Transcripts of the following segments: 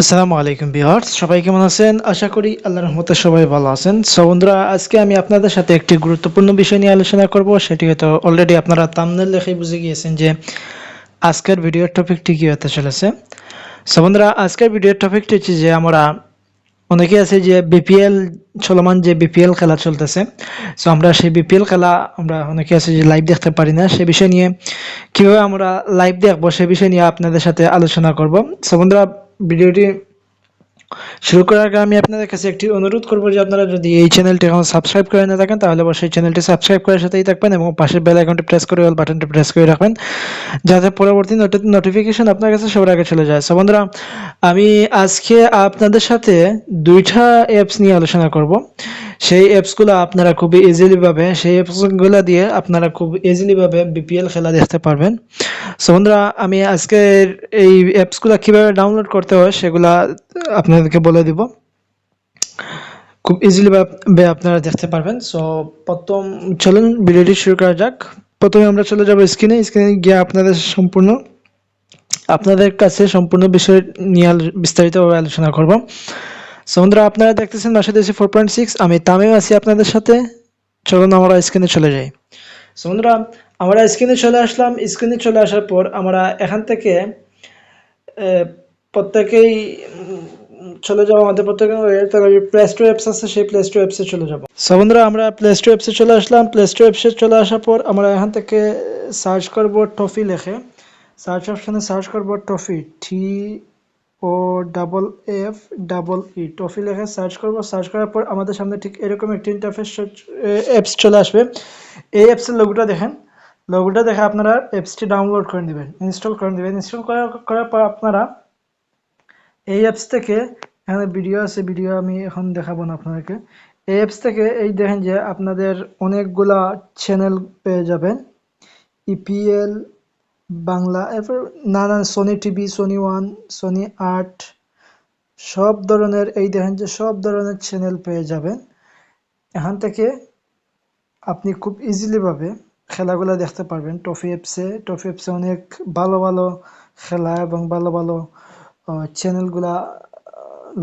আসসালামু আলাইকুম ভিউয়ার্স, সবাই কেমন আছেন? আশা করি আল্লাহর রহমতে সবাই ভালো আছেন। সো বন্ধুরা, আজকে আমি আপনাদের সাথে একটি গুরুত্বপূর্ণ বিষয় নিয়ে আলোচনা করব। সেটি হয়তো অলরেডি আপনারা তামনেল দেখে বুঝে গিয়েছেন যে আজকের ভিডিওর টপিকটি কী হতে চলেছে। সো বন্ধুরা, আজকের ভিডিওর টপিকটি হচ্ছে যে আমরা অনেকে আছে যে বিপিএল চলমান যে বিপিএল খেলা চলতেছে। সো আমরা সেই বিপিএল খেলা আমরা অনেকে আছে যে লাইভ দেখতে পারি না। সে বিষয় নিয়ে কীভাবে আমরা লাইভ দেখব সে বিষয় নিয়ে আপনাদের সাথে আলোচনা করব। সো বন্ধুরা ভিডিওটি শুরু করার আগে আমি আপনাদের কাছে একটি অনুরোধ করব যে আপনারা যদি এই চ্যানেলটি এখন সাবস্ক্রাইব করে না থাকেন, তাহলে অবশ্যই চ্যানেলটি সাবস্ক্রাইব করার সাথেই থাকবেন এবং পাশের বেল আইকনটি প্রেস করে অল বাটনটি প্রেস করে রাখবেন, যাতে পরবর্তী নোটিফিকেশন আপনার কাছে সবার আগে চলে যায়। সো বন্ধুরা, আমি আজকে আপনাদের সাথে দুইটা অ্যাপস নিয়ে আলোচনা করব। সেই অ্যাপসগুলো আপনারা খুব ইজিলিভাবে সেই অ্যাপসগুলো দিয়ে আপনারা খুব ইজিলিভাবে বিপিএল খেলা দেখতে পারবেন। সো বন্ধুরা, আমি আজকের এই অ্যাপসগুলো কীভাবে ডাউনলোড করতে হয় সেগুলা আপনাদেরকে বলে দিব। খুব ইজিলিভাবে আপনারা দেখতে পারবেন। সো প্রথম চলুন ভিডিওটি শুরু করা যাক। প্রথমে আমরা চলে যাব স্ক্রিনে স্ক্রিনে গিয়ে আপনাদের সম্পূর্ণ, আপনাদের কাছে সম্পূর্ণ বিষয় নিয়ে বিস্তারিতভাবে আলোচনা করব। বন্ধুরা, আপনারা দেখতেছেন বাসাতে এসে ফোর পয়েন্ট সিক্স আমি তামিম আছি আপনাদের সাথে। চলুন, আমরা স্ক্রিনে চলে যাই। সো বন্ধুরা, আমরা স্ক্রিনে চলে আসলাম। স্ক্রিনে চলে আসার পর আমরা এখান থেকে প্রত্যেকেই চলে যাব আমাদের প্রত্যেকের প্লে স্টোর অ্যাপস আছে, সেই প্লে স্টোর অ্যাপসে চলে যাব। সো বন্ধুরা, আমরা প্লে স্টোর অ্যাপসে চলে আসলাম। প্লে স্টোর অ্যাপসে চলে আসার পর আমরা এখান থেকে সার্চ করব টফি লেখে। সার্চ অপশনে সার্চ করব Toffee T O double F double E Toffee লেখে সার্চ করব সার্চ করার পর আমাদের সামনে ঠিক এরকম একটি ইন্টারফেস অ্যাপস চলে আসবে। এই অ্যাপসের লোগোটা দেখেন। লোগোটা দেখে আপনারা অ্যাপসটি ডাউনলোড করে নেবেন ইনস্টল করে নেবেন। ইনস্টল করার করার পর আপনারা এই অ্যাপস থেকে, এখানে ভিডিও আছে ভিডিও আমি এখন দেখাবো না আপনাদেরকে। এই অ্যাপস থেকে এই দেখেন যে আপনাদের অনেকগুলা চ্যানেল পেয়ে যাবেন। ইপিএল বাংলা, এরপর নানান Sony TV Sony one Sony আট সব ধরনের এই দেখেন যে সব ধরনের চ্যানেল পেয়ে যাবেন। এখান থেকে আপনি খুব ইজিলিভাবে খেলাগুলো দেখতে পারবেন। টফি অ্যাপসে টফি অ্যাপসে অনেক ভালো ভালো খেলা এবং ভালো ভালো চ্যানেলগুলা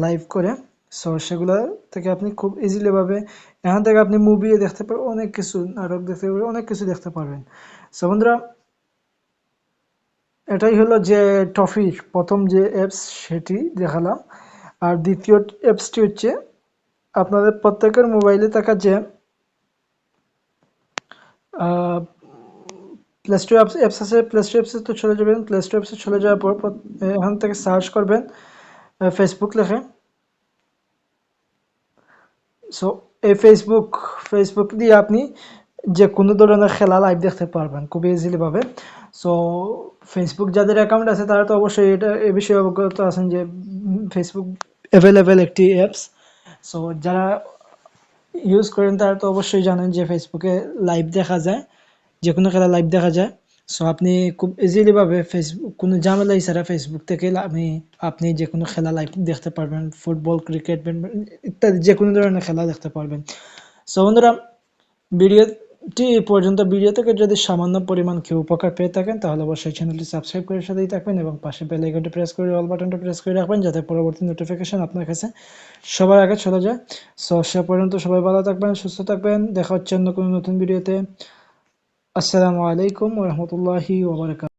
লাইভ করে। সো সেগুলো থেকে আপনি খুব ইজিলিভাবে এখান থেকে আপনি মুভি দেখতে পারবেন অনেক কিছু, নাটক দেখতে পারবেন, অনেক কিছু দেখতে পারবেন। সো বন্ধুরা এটাই হলো যে টফির প্রথম যে অ্যাপস সেটি দেখালাম। আর দ্বিতীয় অ্যাপসটি হচ্ছে আপনাদের প্রত্যেকের মোবাইলে থাকা যে প্লে স্টোর অ্যাপস অ্যাপস আছে প্লে স্টোর অ্যাপসে তো চলে যাবেন। প্লে স্টোর অ্যাপসে চলে যাওয়ার পর এখান থেকে সার্চ করবেন ফেসবুক লেখে। সো এই ফেসবুক ফেসবুক দিয়ে আপনি যে কোনো ধরনের খেলা লাইভ দেখতে পারবেন খুব ইজিলি ভাবে। সো ফেসবুক যাদের অ্যাকাউন্ট আছে, তারা তো অবশ্যই এটা, এ বিষয়ে অবগত আছেন যে ফেসবুক অ্যাভেলেবেল একটি অ্যাপস সো যারা ইউজ করেন, তারা তো অবশ্যই জানেন যে ফেসবুকে লাইভ দেখা যায়, যে কোনো খেলা লাইভ দেখা যায়। সো আপনি খুব ইজিলিভাবে ফেসবুক কোনো ঝামেলা ছাড়া ফেসবুক থেকে আপনি আপনি যে কোনো খেলা লাইভ দেখতে পারবেন ফুটবল ক্রিকেট ইত্যাদি, যে কোনো ধরনের খেলা দেখতে পারবেন। সো বন্ধুরা এই পর্যন্ত ভিডিও থেকে যদি সামান্য পরিমাণ কেউ উপকার পেয়ে থাকেন, তাহলে অবশ্যই চ্যানেলটি সাবস্ক্রাইব করে সাথেই থাকবেন এবং পাশে বেল আইকনটি প্রেস করে অল বাটনটা প্রেস করে রাখবেন যাতে পরবর্তী নোটিফিকেশন আপনার কাছে সবার আগে চলে যায়। সো সে পর্যন্ত সবাই ভালো থাকবেন, সুস্থ থাকবেন। দেখা হচ্ছে অন্য কোনো নতুন ভিডিওতে। আসসালামু আলাইকুম রহমতুল্লাহি ওবরাকাত